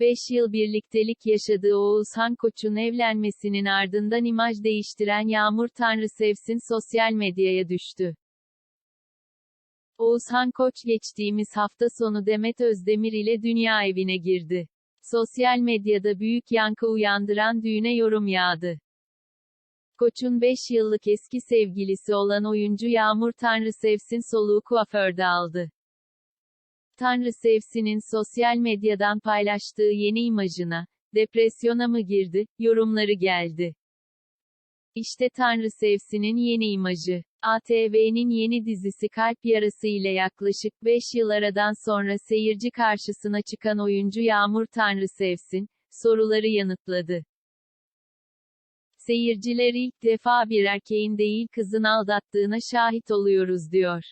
5 yıl birliktelik yaşadığı Oğuzhan Koç'un evlenmesinin ardından imaj değiştiren Yağmur Tanrısevsin sosyal medyaya düştü. Oğuzhan Koç geçtiğimiz hafta sonu Demet Özdemir ile dünya evine girdi. Sosyal medyada büyük yankı uyandıran düğüne yorum yağdı. Koç'un 5 yıllık eski sevgilisi olan oyuncu Yağmur Tanrısevsin soluğu kuaförde aldı. Tanrısevsin'in sosyal medyadan paylaştığı yeni imajına, depresyona mı girdi, yorumları geldi. İşte Tanrısevsin'in yeni imajı. ATV'nin yeni dizisi Kalp Yarası ile yaklaşık 5 yıl aradan sonra seyirci karşısına çıkan oyuncu Yağmur Tanrısevsin, soruları yanıtladı. Seyirciler ilk defa bir erkeğin değil kızın aldattığına şahit oluyoruz diyor.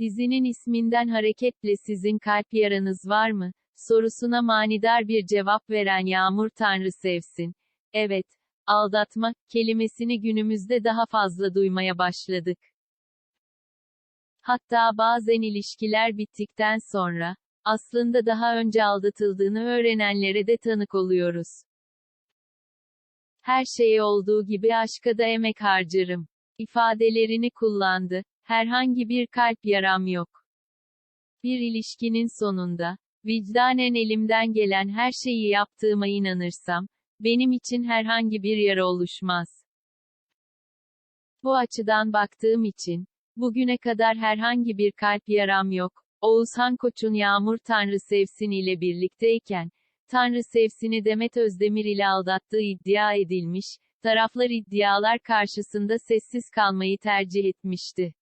Dizinin isminden hareketle sizin kalp yaranız var mı? sorusuna manidar bir cevap veren Yağmur Tanrısevsin. Evet, aldatma kelimesini günümüzde daha fazla duymaya başladık. Hatta bazen ilişkiler bittikten sonra, aslında daha önce aldatıldığını öğrenenlere de tanık oluyoruz. Her şeye olduğu gibi aşka da emek harcarım. ifadelerini kullandı. Herhangi bir kalp yaram yok. Bir ilişkinin sonunda, vicdanen elimden gelen her şeyi yaptığıma inanırsam, benim için herhangi bir yara oluşmaz. Bu açıdan baktığım için, bugüne kadar herhangi bir kalp yaram yok. Oğuzhan Koç'un Yağmur Tanrı Sevsin ile birlikteyken, Tanrı Sevsin'i Demet Özdemir ile aldattığı iddia edilmiş, taraflar iddialar karşısında sessiz kalmayı tercih etmişti.